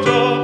보자